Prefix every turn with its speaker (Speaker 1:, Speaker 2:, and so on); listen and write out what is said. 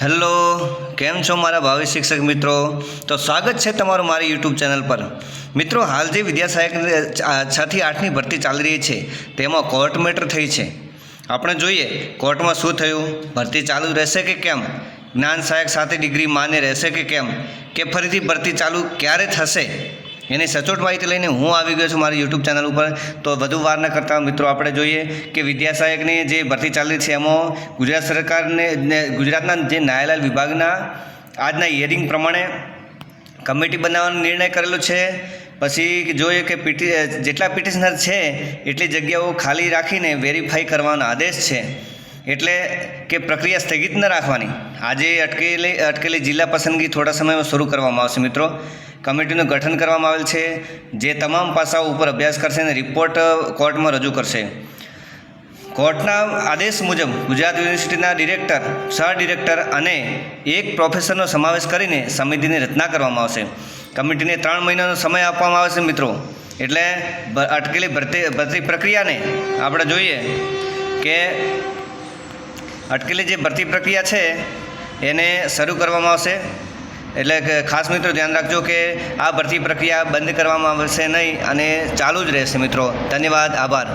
Speaker 1: Hello, કેમ છો મારા ભાવિ શિક્ષક મિત્રો? તો સ્વાગત છે તમારું મારી યુટ્યુબ ચેનલ પર. મિત્રો, હાલ જે વિદ્યા સહાયક છથી આઠની ભરતી ચાલી રહી છે, તેમાં કોર્ટ મેટર થઈ છે. આપણે જોઈએ, કોર્ટમાં શું થયું? ભરતી ચાલુ રહેશે કે કેમ? જ્ઞાન સહાયક સાથે ડિગ્રી માન્ય રહેશે કે કેમ? કે ફરીથી ભરતી ચાલુ ક્યારે થશે? એની સચોટ માહિતી લઈને હું આવી ગયો છું મારી યુટ્યુબ ચેનલ ઉપર. તો વધુ વાર ન કરતા મિત્રો આપણે જોઈએ કે વિદ્યા સહાયકની જે ભરતી ચાલી છે, એમાં ગુજરાત સરકારને ગુજરાતના જે ન્યાયાલય વિભાગના આજના હિયરિંગ પ્રમાણે કમિટી બનાવવાનો નિર્ણય કરેલો છે. પછી જોઈએ કે પીટી જેટલા પિટિશનર છે, એટલી જગ્યાઓ ખાલી રાખીને વેરીફાઈ કરવાનો આદેશ છે. એટલે કે પ્રક્રિયા સ્થગિત ન રાખવાની. આજે અટકેલી અટકેલી જિલ્લા પસંદગી થોડા સમયમાં શરૂ કરવામાં આવશે મિત્રો. કમિટીનું ગઠન કરવામાં આવેલ છે, જે તમામ પાસાઓ ઉપર અભ્યાસ કરશે અને રિપોર્ટ કોર્ટમાં રજૂ કરશે. કોર્ટના આદેશ મુજબ ગુજરાત યુનિવર્સિટીના ડિરેક્ટર સહ ડિરેક્ટર અને એક પ્રોફેસરનો સમાવેશ કરીને સમિતિની રચના કરવામાં આવશે. કમિટીને ત્રણ મહિનાનો સમય આપવામાં આવશે મિત્રો. એટલે અટકેલી ભરતી ભરતી પ્રક્રિયાને આપણે જોઈએ કે અટકેલી જે ભરતી પ્રક્રિયા છે, એને શરૂ કરવામાં આવશે. એટલે ખાસ મિત્રો ધ્યાન રાખજો કે આ ભરતી પ્રક્રિયા બંધ કરવામાં આવશે નહીં અને ચાલુ જ રહેશે મિત્રો. ધન્યવાદ, આભાર.